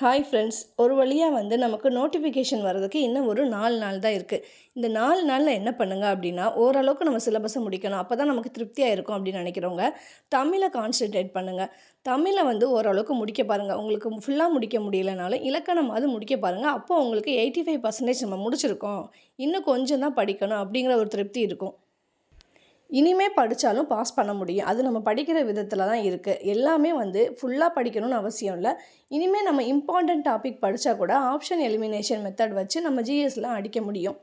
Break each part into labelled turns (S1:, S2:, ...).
S1: Hi friends ஒரு வழியாக வந்து நமக்கு நோட்டிஃபிகேஷன் வர்றதுக்கு இன்னும் ஒரு நாலு நாள் தான் இருக்குது இந்த நாலு நாளில் என்ன பண்ணுங்கள் அப்படின்னா ஓரளவுக்கு நம்ம சிலபஸை முடிக்கணும். அப்போ தான் நமக்கு திருப்தியாக இருக்கும் அப்படின்னு நினைக்கிறவங்க தமிழை கான்சென்ட்ரேட் பண்ணுங்கள் தமிழை வந்து ஓரளவுக்கு முடிக்க பாருங்கள் உங்களுக்கு ஃபுல்லாக முடிக்க முடியலனாலும் இலக்கணம் அது முடிக்க பாருங்கள் அப்போது உங்களுக்கு எயிட்டி ஃபைவ் பர்சன்டேஜ் நம்ம முடிச்சிருக்கோம். இன்னும் கொஞ்சம் தான் படிக்கணும் அப்படிங்கிற ஒரு திருப்தி இருக்கும். இனிமே படித்தாலும் பாஸ் பண்ண முடியும். அது நம்ம படிக்கிற விதத்தில் தான் இருக்குது எல்லாமே வந்து ஃபுல்லாக படிக்கணும்னு அவசியம் இல்லை. இனிமேல் நம்ம இம்பார்ட்டண்ட் டாபிக் படித்தா கூட ஆப்ஷன் எலிமினேஷன் மெத்தட் வச்சு நம்ம ஜிஎஸ்லாம் அடிக்க முடியும்.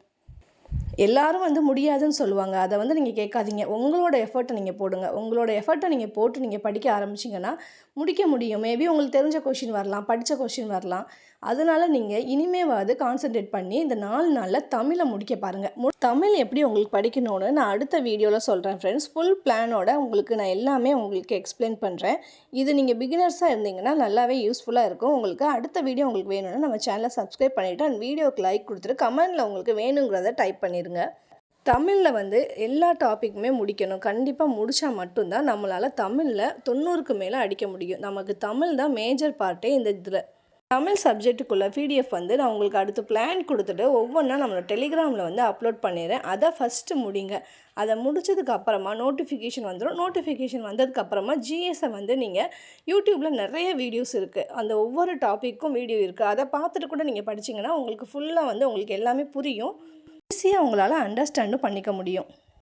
S1: எல்லாரும் வந்து முடியாதுன்னு சொல்லுவாங்க. அதை வந்து நீங்கள் கேட்காதீங்க. உங்களோட எஃபர்ட்டை நீங்கள் போடுங்க. உங்களோட எஃபர்ட்டை நீங்கள் போட்டு நீங்கள் படிக்க ஆரம்பிச்சிங்கன்னா முடிக்க முடியும். மேபி உங்களுக்கு தெரிஞ்ச கொஷின் வரலாம் படித்த கொஷின் வரலாம். அதனால் நீங்கள் இனிமேவாவது கான்சென்ட்ரேட் பண்ணி இந்த நாலு நாளில் தமிழை முடிக்க பாருங்கள் மு தமிழ் எப்படி உங்களுக்கு படிக்கணும்னு நான் அடுத்த வீடியோவில் சொல்கிறேன் ஃப்ரெண்ட்ஸ் ஃபுல் பிளானோட உங்களுக்கு நான் எல்லாமே உங்களுக்கு எக்ஸ்பிளைன் பண்ணுறேன் இது நீங்கள் பிகினர்ஸாக இருந்தீங்கன்னா நல்லாவே யூஸ்ஃபுல்லாக இருக்கும். உங்களுக்கு அடுத்த வீடியோ உங்களுக்கு வேணும்னா நம்ம சேனலை சப்ஸ்கிரைப் பண்ணிவிட்டு அண்ட் வீடியோக்கு லைக் கொடுத்துட்டு கமெண்டில் உங்களுக்கு வேணுங்கிறத டைப் பண்ணிடுங்க தமிழில் வந்து எல்லா டாப்பிக்குமே முடிக்கணும். கண்டிப்பாக முடித்தா மட்டும்தான் நம்மளால் தமிழில் தொண்ணூறுக்கு மேலே அடிக்க முடியும். நமக்கு தமிழ் தான் மேஜர் பார்ட்டே இந்த இதில். தமிழ் சப்ஜெக்ட்டுக்குள்ளே பிடிஎஃப் வந்து நான் உங்களுக்கு அடுத்து பிளான் கொடுத்துட்டு ஒவ்வொன்றா நம்மளோட டெலிகிராமில் வந்து அப்லோட் பண்ணிடுறேன். அதை ஃபஸ்ட்டு முடிங்க. அதை முடிச்சதுக்கு அப்புறமா நோட்டிஃபிகேஷன் வந்துடும் நோட்டிஃபிகேஷன் வந்ததுக்கப்புறமா ஜிஎஸை வந்து நீங்கள் யூடியூப்பில் நிறைய வீடியோஸ் இருக்குது அந்த ஒவ்வொரு டாப்பிக்கும் வீடியோ இருக்குது அதை பார்த்துட்டு கூட நீங்கள் படிச்சிங்கன்னா உங்களுக்கு ஃபுல்லாக வந்து உங்களுக்கு எல்லாமே புரியும். ஈஸியாக அவங்களால அண்டர்ஸ்டாண்டும் பண்ணிக்க முடியும்.